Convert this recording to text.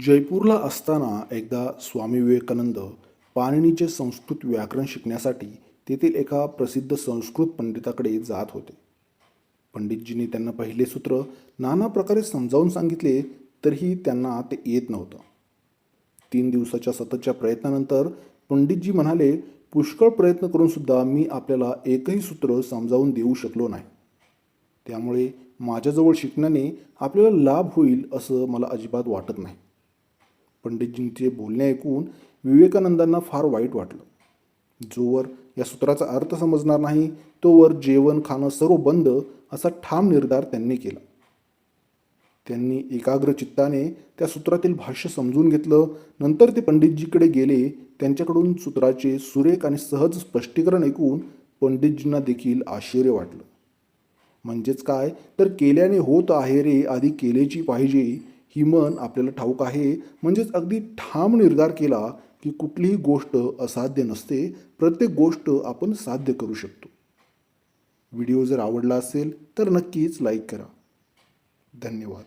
जयपूरला असताना एकदा स्वामी विवेकानंद पाणिनीचे संस्कृत व्याकरण शिकण्यासाठी तेथील एका प्रसिद्ध संस्कृत पंडिताकडे जात होते. पंडितजींनी त्यांना पहिले सूत्र नाना प्रकारे समजावून सांगितले तरीही त्यांना ते येत नव्हतं. तीन दिवसाच्या सततच्या प्रयत्नानंतर पंडितजी म्हणाले पुष्कळ प्रयत्न करूनसुद्धा मी आपल्याला एकही सूत्र समजावून देऊ शकलो नाही. त्यामुळे माझ्याजवळ शिकण्याने आपल्याला लाभ होईल असं मला अजिबात वाटत नाही. पंडितजींचे बोलणे ऐकून विवेकानंदांना फार वाईट वाटलं. जोवर या सूत्राचा अर्थ समजणार नाही तोवर जेवण खाणं सर्व बंद असा ठाम निर्धार त्यांनी केला. त्यांनी एकाग्र चित्ताने त्या सूत्रातील भाष्य समजून घेतलं. नंतर ते पंडितजीकडे गेले. त्यांच्याकडून सूत्राचे सुरेख आणि सहज स्पष्टीकरण ऐकून पंडितजींना देखील आश्चर्य वाटलं. म्हणजेच काय? तर केल्याने होत आहे रे आधी केलेची पाहिजे. ही मन आपल्याला ठाऊक आहे. म्हणजेच अगदी ठाम निर्धार केला की कुठलीही गोष्ट असाध्य नसते. प्रत्येक गोष्ट आपण साध्य करू शकतो. व्हिडिओ जर आवडला असेल तर नक्कीच लाईक करा. धन्यवाद.